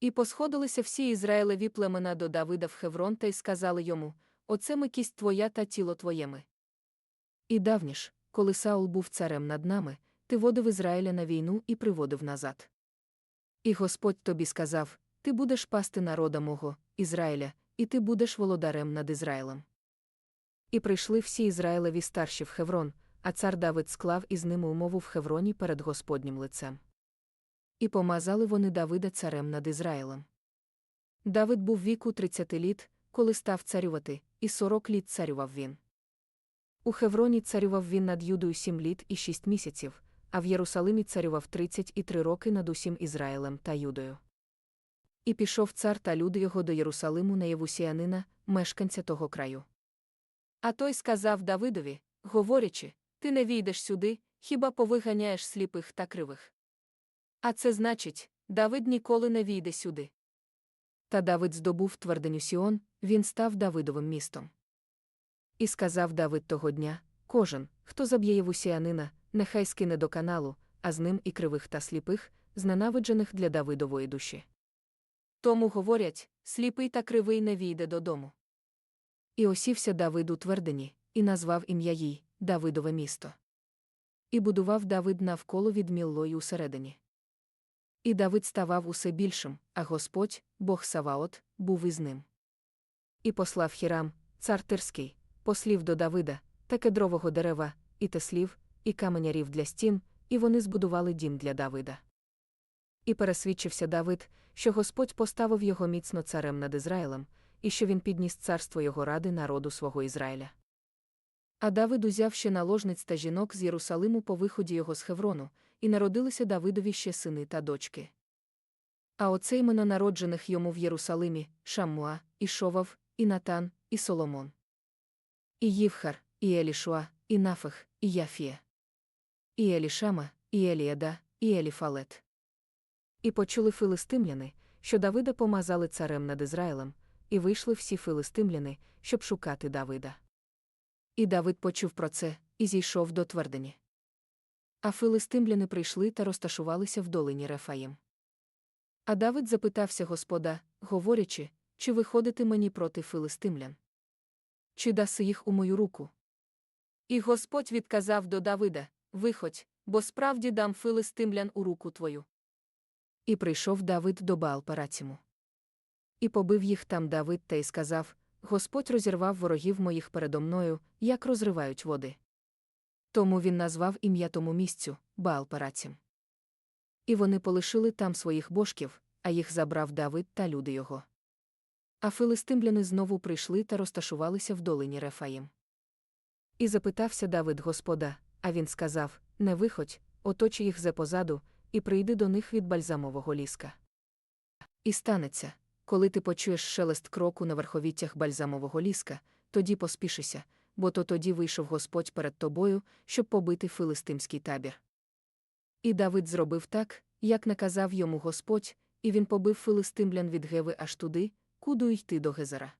І посходилися всі Ізраїлеві племена до Давида в Хеврон та й сказали йому: Оце ми кість твоя та тіло твоєми. І давніш, коли Саул був царем над нами, ти водив Ізраїля на війну і приводив назад. І Господь тобі сказав: Ти будеш пасти народа мого, Ізраїля, і ти будеш володарем над Ізраїлем. І прийшли всі Ізраїлеві старші в Хеврон, а цар Давид склав із ними умову в Хевроні перед Господнім лицем. І помазали вони Давида царем над Ізраїлем. Давид був віку 30 літ, коли став царювати, і 40 літ царював він. У Хевроні царював він над Юдою 7 літ і 6 місяців, а в Єрусалимі царював 33 роки над усім Ізраїлем та Юдою. І пішов цар та люди його до Єрусалиму на Євусіянина, мешканця того краю. А той сказав Давидові, говорячи, ти не війдеш сюди, хіба повиганяєш сліпих та кривих. А це значить, Давид ніколи не війде сюди. Та Давид здобув твердиню Сіон, він став Давидовим містом. І сказав Давид того дня: кожен, хто заб'є Євусіянина, нехай скине до каналу, а з ним і кривих та сліпих, зненавиджених для Давидової душі. Тому говорять сліпий та кривий не війде додому. І осівся Давид у твердині, і назвав ім'я їй Давидове місто. І будував Давид навколо від Міллої усередині. І Давид ставав усе більшим, а Господь, Бог Саваот, був із ним. І послав Хірам, цар Тирський, послів до Давида, та кедрового дерева, і теслів, і каменярів для стін, і вони збудували дім для Давида. І пересвідчився Давид, що Господь поставив його міцно царем над Ізраїлем, і що він підніс царство його ради народу свого Ізраїля. А Давид узяв ще наложниць та жінок з Єрусалиму по виході його з Хеврону, і народилися Давидові ще сини та дочки. А оце імена народжених йому в Єрусалимі Шаммуа, і Шовав, і Натан, і Соломон. І Ївхар, і Елішуа, і Нафих, і Яфія. І Елішама, і Еліада, і Еліфалет. І почули филистимляни, що Давида помазали царем над Ізраїлем, і вийшли всі филистимляни, щоб шукати Давида. І Давид почув про це, і зійшов до твердині. А филистимляни прийшли та розташувалися в долині Рефаїм. А Давид запитався Господа, говорячи, чи виходити мені проти филистимлян? Чи даси їх у мою руку? І Господь відказав до Давида Виходь, бо справді дам филистимлян у руку твою. І прийшов Давид до Баал-Параціму. І побив їх там Давид та й сказав Господь розірвав ворогів моїх передо мною, як розривають води. Тому він назвав ім'я тому місцю Баал-Парацім. І вони полишили там своїх божків, а їх забрав Давид та люди його. А филистимляни знову прийшли та розташувалися в долині Рефаїм. І запитався Давид Господа, а він сказав Не виходь, оточи їх зе позаду, і прийди до них від бальзамового ліска. І станеться, коли ти почуєш шелест кроку на верховіттях бальзамового ліска, тоді поспішися, бо то тоді вийшов Господь перед тобою, щоб побити филистимський табір. І Давид зробив так, як наказав йому Господь, і він побив филистимлян від Геви аж туди, куди йти до Гезера.